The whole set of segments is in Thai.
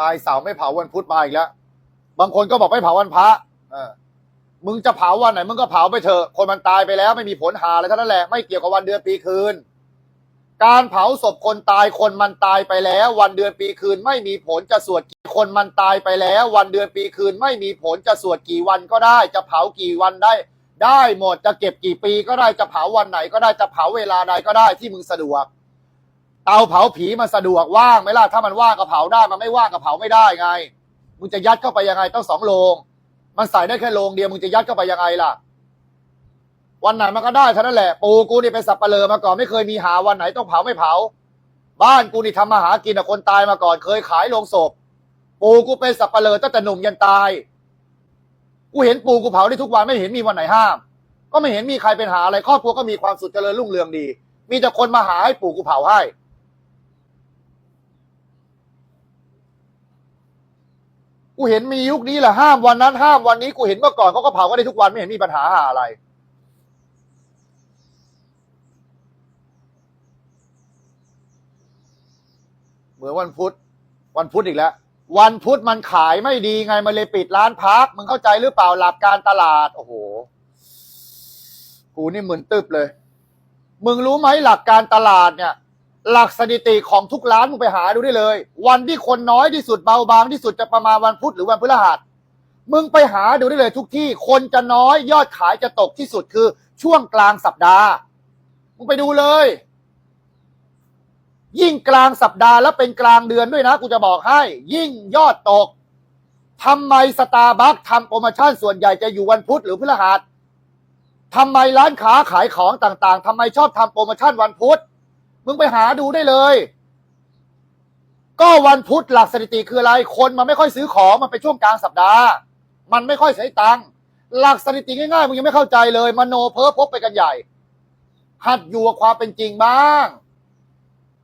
ตายเสาไม่เผาวันพุธมาอีกแล้วบางคนก็บอกไม่เผาวันพระมึงจะเผาวันไหนมึงก็เผาไปเถอะ คนมันตายไปแล้วไม่มีผลหาอะไรเท่านั้นแหละไม่เกี่ยวกับวันเดือนปีคืน การเผาศพคนตายคนมันตายไปแล้ว วันเดือนปีคืน ไม่มีผลจะสวดกี่คนมันตายไปแล้ว วันเดือนปีคืน ไม่มีผลจะสวดกี่วันก็ได้ จะเผากี่วันได้ ได้หมดจะเก็บกี่ปีก็ได้จะเผาวันไหนก็ได้จะเผาเวลาใดก็ได้ที่มึงสะดวก เตาเผาผีมันสะดวกว่างไหมล่ะถ้ามันว่างก็เผาได้มันไม่ว่างก็เผาไม่ได้ไงมึงจะยัดเข้าไปยังไงต้องสองโลง มันใส่ได้แค่โลงเดียวมึงจะยัดเข้าไปยังไงล่ะ วันไหนมันก็ได้เท่านั้นแหละปูกูนี่เป็นสับเปลือมาก่อนไม่เคยมีหาวันไหนต้องเผาไม่เผา บ้านกูนี่ทำมาหากินกับคนตายมาก่อน เคยขายโลงศพ ปูกูเป็นสับเปลือตั้งแต่หนุ่มยันตาย กูเห็นปูกูเผาได้ทุกวันไม่เห็นมีวันไหนห้าม ก็ไม่เห็นมีใครเป็นหาอะไรครอบครัวก็มีความสุขเจริญรุ่งเรืองดี มีแต่คนมาหาให้ปู่กูเผาให้ กูเห็นมียุคนี้แหละห้ามวันนั้นห้ามวันนี้กูเห็นเมื่อก่อนเขาก็เผากันได้ทุกวันไม่เห็นมีปัญหาหาอะไร เหมือนวันพุธ วันพุธอีกแล้ว วันพุธมันขายไม่ดีไงมันเลยปิดร้านพักมึงเข้าใจหรือเปล่าหลักการตลาด โอ้โห กูนี่มึนตึบเลย มึงรู้ไหมหลักการตลาดเนี่ย หลักสถิติของทุกร้านมึงไปหาดูได้เลย วันที่คนน้อยที่สุดเบาบางที่สุดจะประมาณวันพุธหรือวันพฤหัสมึงไปหาดูได้เลยทุกที่คนจะน้อยยอดขายจะตกที่สุดคือช่วงกลางสัปดาห์ มึงไปดูเลย ยิ่งกลางสัปดาห์แล้วเป็นกลางเดือนด้วยนะ กูจะบอกให้ ยิ่งยอดตกทำไมสตาร์บัคทำโปรโมชั่นส่วนใหญ่จะอยู่วันพุธหรือพฤหัสทำไมร้านค้าขายของต่าง ๆทำไมชอบทำโปรโมชั่นวันพุธ มึงไปหาดูได้เลย ก็วันพุธหลักสถิติคืออะไร คนมันไม่ค่อยซื้อของมันเป็นช่วงกลางสัปดาห์ มันไม่ค่อยใช้ตังค์หลักสถิติง่ายๆมึงยังไม่เข้าใจเลยมโนเพ้อพบไปกันใหญ่หัดอยู่กับความเป็นจริงบ้าง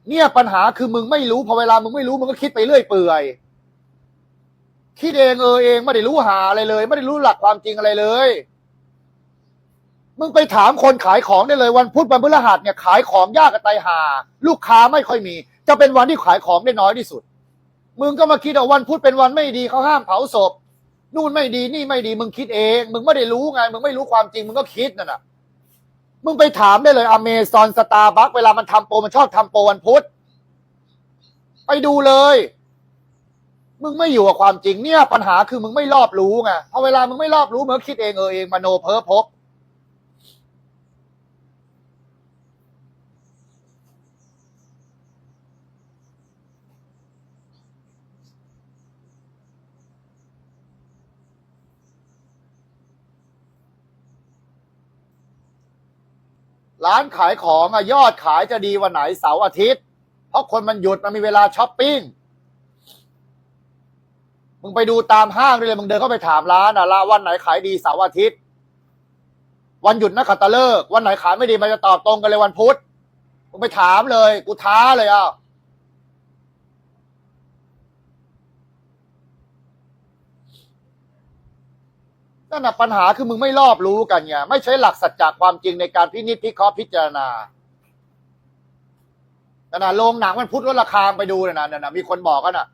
เนี่ยปัญหาคือมึงไม่รู้พอเวลามึงไม่รู้มึงก็คิดไปเรื่อยเปื่อยคิดเองเออเองไม่ได้รู้หาอะไรเลย ไม่ได้รู้หลักความจริงอะไรเลย มึงไปถามคนขายของได้เลยวันพุธวันพฤหัสเนี่ยขายของยากกับไตายหา ลูกค้าไม่ค่อยมี จะเป็นวันที่ขายของได้น้อยที่สุด มึงก็มาคิดว่าวันพุธเป็นวันไม่ดีเขาห้ามเผาศพนู่นไม่ดีนี่ไม่ดีมึงคิดเอง มึงไม่ได้รู้ไงมึงไม่รู้ความจริงมึงก็คิดนั่นน่ะมึงไปถามได้เลยอเมซอนสตาร์บัคเวลามันทำโปรมันชอบทำโปรวันพุธไปดูเลย มึงไม่อยู่กับความจริงเนี่ย ปัญหาคือมึงไม่รอบรู้ไงพอเวลามึงไม่รอบรู้มึงคิดเองเออเองมโนเพ้อพบ ร้านขายของอะยอดขายจะดีวันไหนเสาร์อาทิตย์ เพราะคนมันหยุดมันมีเวลาช้อปปิ้งมึงไปดูตามห้างเลยมึงเดินเข้าไปถามร้านอะละวันไหนขายดีเสาร์อาทิตย์ วันหยุดนักขัตฤกษ์วันไหนขายไม่ดีมันจะตอบตรงกันเลยวันพุธมึงไปถามเลย กูท้าเลยอะ นั่นน่ะปัญหาคือมึงไม่รอบรู้กันไงไม่ใช้หลักสัจจะความจริงในการพินิจพิเคราะห์พิจารณานั่นน่ะโรงหนังวันพุธลดราคาไปดูน่ะนะนั่นน่ะมีคนบอกกันน่ะ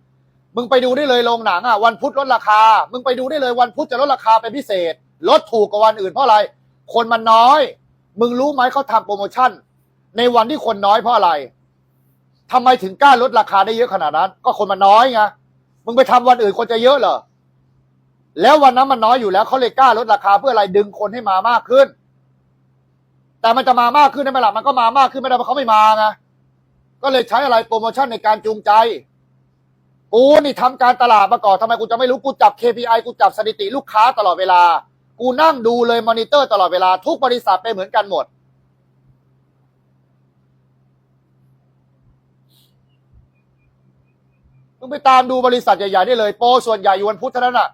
มึงไปดูได้เลยโรงหนังอะวันพุธลดราคา มึงไปดูได้เลยวันพุธจะลดราคาเป็นพิเศษ ลดถูกกว่าวันอื่นเพราะอะไร คนมันน้อย มึงรู้ไหมเขาทำโปรโมชั่น ในวันที่คนน้อยเพราะอะไรทำไมถึงกล้าลดราคาได้เยอะขนาดนั้น ก็คนมันน้อยไงมึงไปทำวันอื่นคนจะเยอะเหรอ แล้ววันนั้นมันน้อยอยู่แล้วเขาเลยกล้าลดราคาเพื่ออะไรดึงคนให้มามากขึ้น แต่มันจะมามากขึ้นได้ไหมล่ะมันก็มามากขึ้นไม่ได้เพราะเขาไม่มาไงก็เลยใช้อะไรโปรโมชั่นในการจูงใจ กูนี่ทำการตลาดมาก่อนทำไมกูจะไม่รู้กูจับ KPI กูจับสถิติลูกค้าตลอดเวลา กูนั่งดูเลยมอนิเตอร์ตลอดเวลาทุกบริษัทเป็นเหมือนกันหมดมึงไปตามดูบริษัทใหญ่ๆได้เลยโปรส่วนใหญ่อยู่วันพุธเท่านั้นน่ะ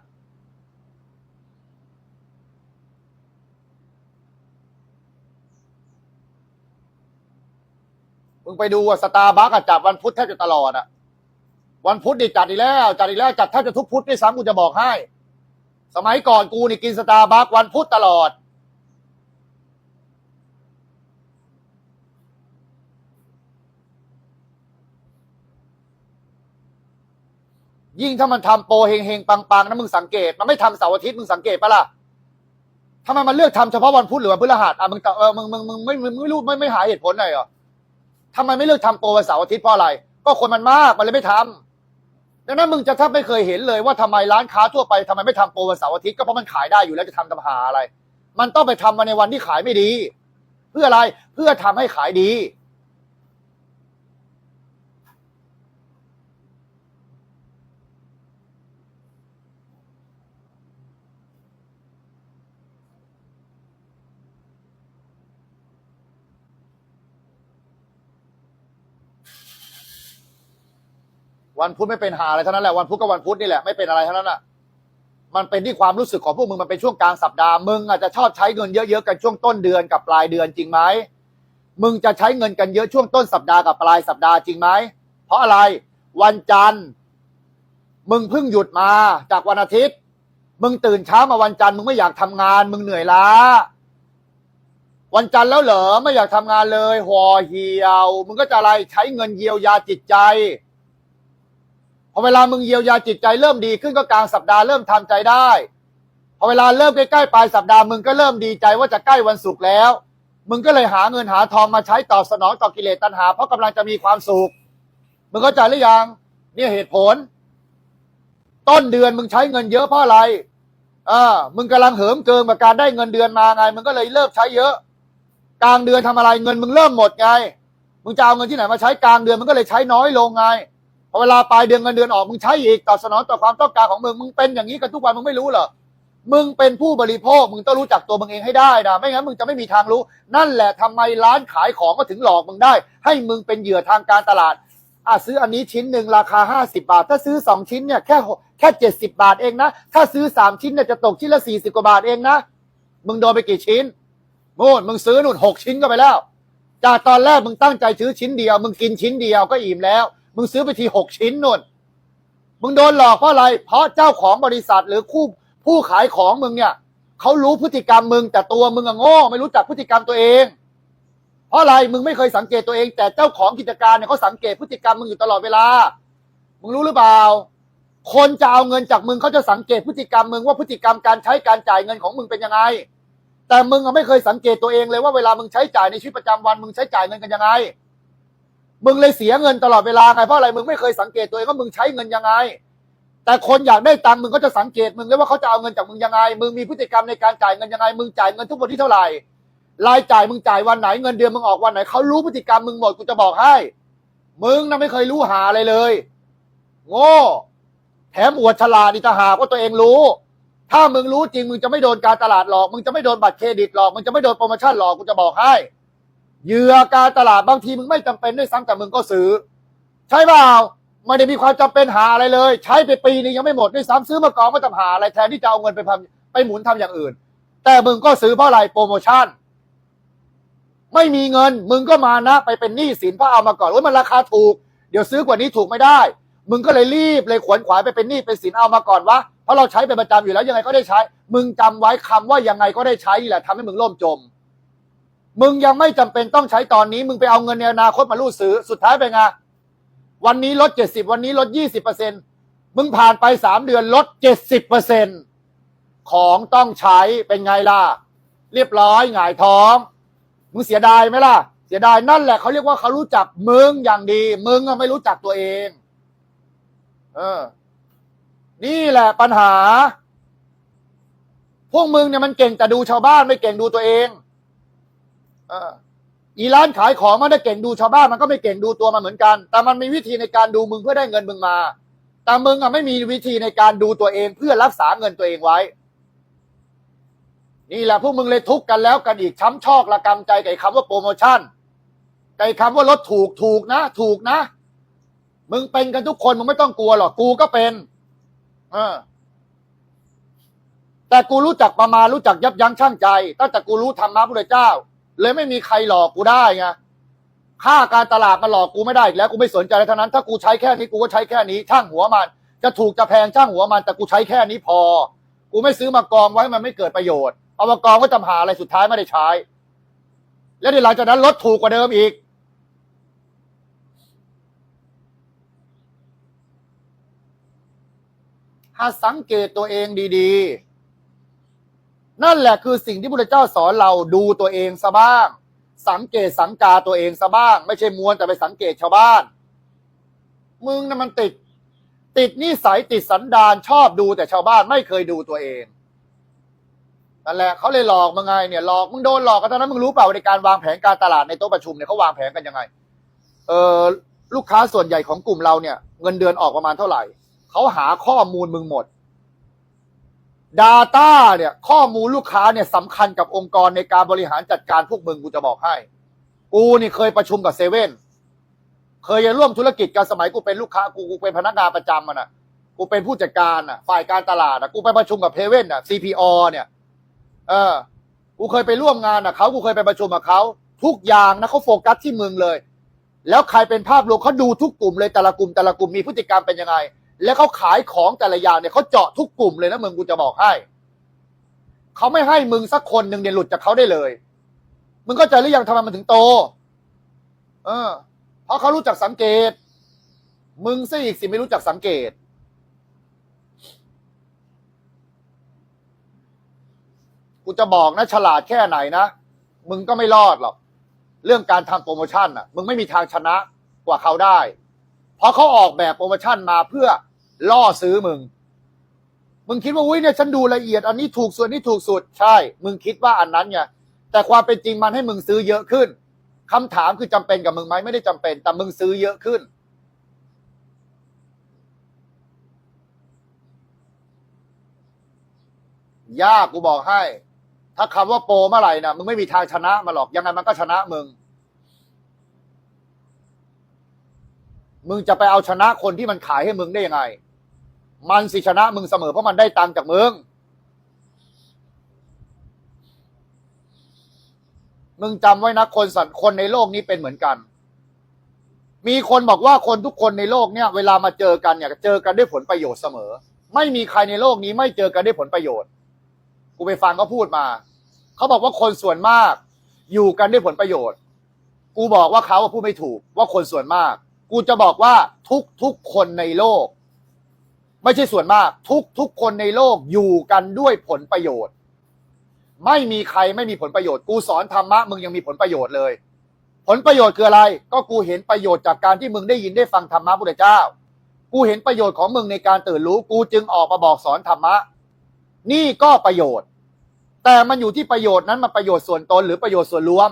มึงไปดูว่าสตาร์บัคจัดวันพุธแทบจะตลอดอะวันพุธนี่จัดอีกแล้วจัดอีกแล้วจัดแทบจะทุกพุธด้วยซ้ำกูจะบอกให้ สมัยก่อนกูนี่กินสตาร์บัควันพุธตลอด ยิ่งถ้ามันทำโปรเฮงๆปังๆนะมึงสังเกต มันไม่ทำเสาร์อาทิตย์มึงสังเกตปะล่ะทำไมมันเลือกทำเฉพาะวันพุธหรือวันพฤหัสอะมึงเออมึงมึงมึงไม่มึงไม่รู้ไม่ไม่หาเหตุผลหน่อยเหรอ ทำไมไม่เลือกทำโปรวันเสาร์อาทิตย์เพราะอะไร ก็คนมันมากมันเลยไม่ทำดังนั้นมึงจะถ้าไม่เคยเห็นเลยว่าทำไมร้านค้าทั่วไปทำไมไม่ทำโปรวันเสาร์อาทิตย์ก็เพราะมันขายได้อยู่แล้วจะทำตำหาอะไร มันต้องไปทำมาในวันที่ขายไม่ดี เพื่ออะไรเพื่อทำให้ขายดี วันพุธไม่เป็นหาอะไรเท่านั้นแหละวันพุธก็วันพุธนี่แหละไม่เป็นอะไรเท่านั้นอะมันเป็นที่ความรู้สึกของพวกมึงมันเป็นช่วงกลางสัปดาห์มึงอาจจะชอบใช้เงินเยอะๆกันช่วงต้นเดือนกับปลายเดือนจริงไหมมึงจะใช้เงินกันเยอะช่วงต้นสัปดาห์กับปลายสัปดาห์จริงไหมเพราะอะไรวันจันทร์ มึงเพิ่งหยุดมาจากวันอาทิตย์ มึงตื่นเช้ามาวันจันทร์มึงไม่อยากทำงาน มึงเหนื่อยล้า วันจันทร์แล้วเหรอไม่อยากทำงานเลยห่อเหี่ยว มึงก็จะอะไรใช้เงินเยียวยาจิตใจ พอเวลามึงเยียวยาจิตใจเริ่มดีขึ้นก็กลางสัปดาห์เริ่มทำใจได้ พอเวลาเริ่มใกล้ๆปลายสัปดาห์มึงก็เริ่มดีใจว่าจะใกล้วันศุกร์แล้ว มึงก็เลยหาเงินหาทองมาใช้ตอบสนองต่อกิเลสตัณหา เพราะกำลังจะมีความสุขมึงเข้าใจหรือยังเนี่ยเหตุผล ต้นเดือนมึงใช้เงินเยอะเพราะอะไรอ่ามึงกำลังเหิมเกินกับการได้เงินเดือนมาไง มึงก็เลยเลิกใช้เยอะ กลางเดือนทำอะไรเงินมึงเริ่มหมดไง มึงจะเอาเงินที่ไหนมาใช้กลางเดือนมึงก็เลยใช้น้อยลงไง อเวลาปลายเดือนเงินเดือนออกมึงใช้อีกตอบสนองต่อความต้องการของมึงมึงเป็นอย่างนี้กันทุกวันมึงไม่รู้เหรอมึงเป็นผู้บริโภคมึงต้องรู้จักตัวมึงเองให้ได้นะไม่งั้นมึงจะไม่มีทางรู้ นั่นแหละทำไมร้านขายของก็ถึงหลอกมึงได้ ให้มึงเป็นเหยื่อทางการตลาดอะซื้ออันนี้ชิ้นหนึ่งราคาห้าสิบาท ถ้าซื้อสองชิ้นเนี่ยแค่แค่เจ็ดสิบาทเองนะ ถ้าซื้อสามชิ้นเนี่ยจะตกชิ้นละสี่สิบกว่าบาทเองนะ มึงโดนไปกี่ชิ้นนู่นมึงซื้อนู่นหกชิ้นก็ไปแล้ว จากตอนแรกมึงตั้งใจซื้อชิ้นเดียว มึงกินชิ้นเดียวก็อิ่มแล้ว มึงซื้อไปทีหกชิ้นนู่นมึงโดนหลอกเพราะอะไร เพราะเจ้าของบริษัทหรือคู่ผู้ขายของมึงเนี่ยเขารู้พฤติกรรมมึงแต่ตัวมึงอะโง่ไม่รู้จักพฤติกรรมตัวเอง เพราะอะไรมึงไม่เคยสังเกตตัวเอง แต่เจ้าของกิจการเนี่ยเขาสังเกตพฤติกรรมมึงอยู่ตลอดเวลา มึงรู้หรือเปล่า คนจะเอาเงินจากมึงเขาจะสังเกตพฤติกรรมมึงว่าพฤติกรรมการใช้การจ่ายเงินของมึงเป็นยังไง แต่มึงอะไม่เคยสังเกตตัวเองเลยว่าเวลามึงใช้จ่ายในชีวิตประจำวันมึงใช้จ่ายเงินกันยังไง มึงเลยเสียเงินตลอดเวลาไงเพราะอะไรมึงไม่เคยสังเกตตัวเองว่ามึงใช้เงินยังไง แต่คนอยากได้ตังค์มึงก็จะสังเกตมึงเลยว่าเขาจะเอาเงินจากมึงยังไง มึงมีพฤติกรรมในการจ่ายเงินยังไง มึงจ่ายเงินทุกวันที่เท่าไหร่รายจ่ายมึงจ่ายวันไหนเงินเดือนมึงออกวันไหนเขารู้พฤติกรรมมึงหมดกูจะบอกให้ มึงน่ะไม่เคยรู้หาอะไรเลย โง่แถมอวดฉลาดอีกต่างหากว่าตัวเองรู้ ถ้ามึงรู้จริงมึงจะไม่โดนการตลาดหลอก มึงจะไม่โดนบัตรเครดิตหลอก มึงจะไม่โดนโปรโมชั่นหลอกกูจะบอกให้ เหยื่อการตลาดบางทีมึงไม่จำเป็นด้วยซ้ำแต่มึงก็ซื้อ ใช่เปล่าไม่ได้มีความจำเป็นหาอะไรเลย ใช้ไปปีนึงยังไม่หมดด้วยซ้ำซื้อมากองไม่ต้องหาอะไรแทนที่จะเอาเงินไปทำไปหมุนทำอย่างอื่น แต่มึงก็ซื้อเพราะอะไรโปรโมชั่น ไม่มีเงิน มึงก็มานะ ไปเป็นหนี้สินเพราะเอามาก่อนว่ามันราคาถูก เดี๋ยวซื้อกว่านี้ถูกไม่ได้ มึงก็เลยรีบเลยขวนขวายไปเป็นหนี้เป็นสินเอามาก่อนวะเพราะเราใช้เป็นประจำอยู่แล้วยังไงก็ได้ใช้ มึงจำไว้คำว่ายังไงก็ได้ใช้นี่แหละทำให้มึงล่มจม มึงยังไม่จำเป็นต้องใช้ตอนนี้ มึงไปเอาเงินในอนาคตมาลูดซื้อ สุดท้ายเป็นไง วันนี้ลดเจ็ดสิบวันนี้ลดยี่สิบเปอร์เซ็นมึงผ่านไปสามเดือนลดเจ็ดสิบเปอร์เซ็นของต้องใช้เป็นไงล่ะ เรียบร้อยหงายท้อง มึงเสียดายไหมล่ะ เสียดายนั่นแหละเขาเรียกว่าเขารู้จักมึงอย่างดี มึงอะไม่รู้จักตัวเอง เออ นี่แหละปัญหา พวกมึงเนี่ยมันเก่งแต่ดูชาวบ้านไม่เก่งดูตัวเอง อีร้านขายของมันได้เก่งดูชาวบ้านมันก็ไม่เก่งดูตัวมันเหมือนกัน แต่มันมีวิธีในการดูมึงเพื่อได้เงินมึงมา แต่มึงอะไม่มีวิธีในการดูตัวเองเพื่อรักษาเงินตัวเองไว้ นี่แหละพวกมึงเลยทุกข์กันแล้วกันอีกช้ำชอกระกำใจไอ้คำว่าโปรโมชั่นไอ้คำว่าลดถูกถูกนะ ถูกนะ มึงเป็นกันทุกคนมึงไม่ต้องกลัวหรอกกูก็เป็น เออแต่กูรู้จักประมาณรู้จักยับยั้งชั่งใจตั้งแต่กูรู้ธรรมะพระเจ้า เลยไม่มีใครหลอกกูได้ไงค่าการตลาดมาหลอกกูไม่ได้อีกแล้วกูไม่สนใจอะไรทั้งนั้น ถ้ากูใช้แค่นี้กูก็ใช้แค่นี้ช่างหัวมัน จะถูกจะแพงช่างหัวมัน แต่กูใช้แค่นี้พอ กูไม่ซื้อมากองไว้มันไม่เกิดประโยชน์เอามากองไว้ทำหาอะไรสุดท้ายไม่ได้ใช้ แล้วเดี๋ยวหลังจากนั้นลดถูกกว่าเดิมอีกหัดสังเกตตัวเองดีๆ นั่นแหละคือสิ่งที่พระเจ้าสอนเราดูตัวเองซะบ้าง สังเกตสังกาตัวเองซะบ้าง ไม่ใช่มวนแต่ไปสังเกตชาวบ้าน มึงน่ะมันติด ติดนิสัยติดสันดานชอบดูแต่ชาวบ้านไม่เคยดูตัวเองนั่นแหละเขาเลยหลอกมึงไงเนี่ยหลอกมึงโดนหลอกกันตอนนั้นมึงรู้เปล่าในการวางแผนการตลาดในโต๊ะประชุมเนี่ยเขาวางแผนกันยังไง เออลูกค้าส่วนใหญ่ของกลุ่มเราเนี่ย เงินเดือนออกประมาณเท่าไหร่เขาหาข้อมูลมึงหมด Data เนี่ย ข้อมูลลูกค้าเนี่ยสำคัญกับองค์กรในการบริหารจัดการพวกมึงกูจะบอกให้ กูนี่เคยประชุมกับเซเว่นเคยร่วมธุรกิจกันสมัยกูเป็นลูกค้ากูกูเป็นพนักงานประจำมันอะ กูเป็นผู้จัดการอะ ฝ่ายการตลาดอะ กูไปประชุมกับเพเว่นอะ CPO เนี่ย เออ กูเคยไปร่วมงานอะเขากูเคยไปประชุมกับเขาทุกอย่างนะเขาโฟกัสที่มึงเลย แล้วใครเป็นภาพรวมเขาดูทุกกลุ่มเลยแต่ละกลุ่มแต่ละกลุ่มมีพฤติกรรมเป็นยังไง แล้วเขาขายของแต่ละอย่างเนี่ยเขาเจาะทุกกลุ่มเลยนะมึงกูจะบอกให้เขาไม่ให้มึงสักคนหนึ่งเนี่ยหลุดจากเขาได้เลย มึงก็ใจหรือยังทำไมมันถึงโต เออ เพราะเขารู้จักสังเกต มึงซะอีกสิไม่รู้จักสังเกต กูจะบอกนะ ฉลาดแค่ไหนนะ มึงก็ไม่รอดหรอก เรื่องการทำโปรโมชั่นอะ มึงไม่มีทางชนะกว่าเขาได้ เพราะเขาออกแบบโปรโมชั่นมาเพื่อล่อซื้อมึง มึงคิดว่าอุ้ยเนี่ยฉันดูละเอียด อันนี้ถูกส่วนนี้ถูกสุดใช่ มึงคิดว่าอันนั้นไงแต่ความเป็นจริงมันให้มึงซื้อเยอะขึ้นคำถามคือจำเป็นกับมึงไหมไม่ได้จำเป็น แต่มึงซื้อเยอะขึ้น ยากกูบอกให้ ถ้าคำว่าโปรเมื่อไหร่นะมึงไม่มีทางชนะมาหรอกยังไงมันก็ชนะมึง มึงจะไปเอาชนะคนที่มันขายให้มึงได้ยังไง มันสิชนะมึงเสมอเพราะมันได้ตังค์จากมึง มึงจำไว้นะคนสัตว์คนในโลกนี้เป็นเหมือนกัน มีคนบอกว่าคนทุกคนในโลกเนี่ย เวลามาเจอกันเนี่ยเจอกันด้วยผลประโยชน์เสมอ ไม่มีใครในโลกนี้ไม่เจอกันด้วยผลประโยชน์ กูไปฟังเขาพูดมา เขาบอกว่าคนส่วนมาก อยู่กันด้วยผลประโยชน์ กูบอกว่าเขาพูดไม่ถูกว่าคนส่วนมาก กูจะบอกว่าทุกทุกคนในโลก ไม่ใช่ส่วนมาก ทุกทุกคนในโลกอยู่กันด้วยผลประโยชน์ ไม่มีใครไม่มีผลประโยชน์ กูสอนธรรมะมึงยังมีผลประโยชน์เลย ผลประโยชน์คืออะไร ก็กูเห็นประโยชน์จากการที่มึงได้ยินได้ฟังธรรมะพุทธเจ้า กูเห็นประโยชน์ของมึงในการตื่นรู้ กูจึงออกมาบอกสอนธรรมะ นี่ก็ประโยชน์ แต่มันอยู่ที่ประโยชน์นั้นมันประโยชน์ส่วนตนหรือประโยชน์ส่วนรวม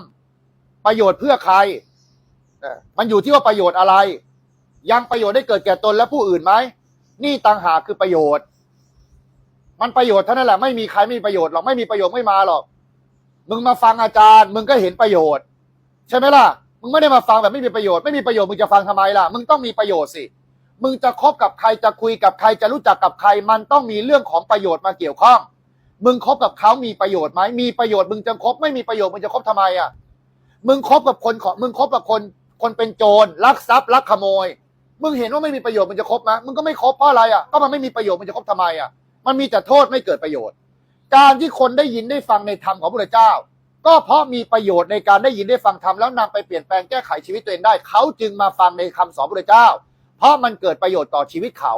ประโยชน์เพื่อใคร มันอยู่ที่ว่าประโยชน์อะไร ยังประโยชน์ได้เกิดแก่ตนและผู้อื่นไหมนี่ต่างหากคือประโยชน์ มันประโยชน์เท่านั้นแหละไม่มีใครไม่มีประโยชน์หรอกไม่มีประโยชน์ไม่มาหรอกมึงมาฟังอาจารย์ มึงก็เห็นประโยชน์ ใช่ไหมล่ะ มึงไม่ได้มาฟังแบบไม่มีประโยชน์ไม่มีประโยชน์มึงจะฟังทำไมล่ะ มึงต้องมีประโยชน์สิมึงจะคบกับใครจะคุยกับใครจะรู้จักกับใคร มันต้องมีเรื่องของประโยชน์มาเกี่ยวข้อง มึงคบกับเขามีประโยชน์ไหมมีประโยชน์มึงจะคบไม่มีประโยชน์มึงจะคบทำไมอะมึงคบกับคนของมึงคบกับคน คนเป็นโจรลักทรัพย์ลักขโมย มึงเห็นว่าไม่มีประโยชน์มึงจะคบไหมมึงก็ไม่คบเพราะอะไรอะก็มันไม่มีประโยชน์มึงจะคบทำไมอะมันมีแต่โทษไม่เกิดประโยชน์ การที่คนได้ยินได้ฟังในธรรมของพระเจ้า ก็เพราะมีประโยชน์ในการได้ยินได้ฟังธรรมแล้วนำไปเปลี่ยนแปลงแก้ไขชีวิตตัวเองได้ เขาจึงมาฟังในคำสอนพระเจ้า เพราะมันเกิดประโยชน์ต่อชีวิตเขา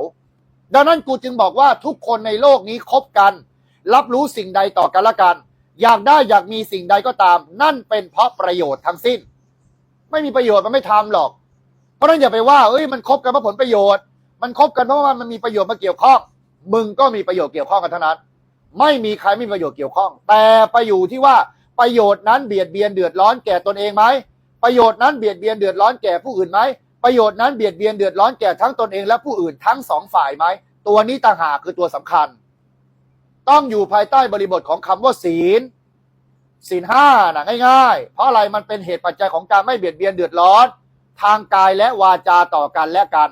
ดังนั้นกูจึงบอกว่าทุกคนในโลกนี้คบกัน รับรู้สิ่งใดต่อกันละกัน อยากได้อยากมีสิ่งใดก็ตาม นั่นเป็นเพราะประโยชน์ทั้งสิ้น ไม่มีประโยชน์มันไม่ทำหรอก เพราะนั้นอย่าไปว่าเอ้ยมันคบกันเพราะผลประโยชน์ มันคบกันเพราะว่ามันมีประโยชน์มาเกี่ยวข้อง มึงก็มีประโยชน์เกี่ยวข้องกันเท่านั้น ไม่มีใครไม่มีประโยชน์เกี่ยวข้อง แต่ประโยชน์ที่ว่าประโยชน์นั้นเบียดเบียนเดือดร้อนแก่ตนเองไหมประโยชน์นั้นเบียดเบียนเดือดร้อนแก่ผู้อื่นไหมประโยชน์นั้นเบียดเบียนเดือดร้อนแก่ทั้งตนเองและผู้อื่นทั้งสองฝ่ายไหมตัวนี้ต่างหากคือตัวสำคัญ ต้องอยู่ภายใต้บริบทของคำว่าศีล ศีลห้านะง่ายๆ เพราะอะไรมันเป็นเหตุปัจจัยของการไม่เบียดเบียนเดือดร้อน ทางกายและวาจาต่อกันและกัน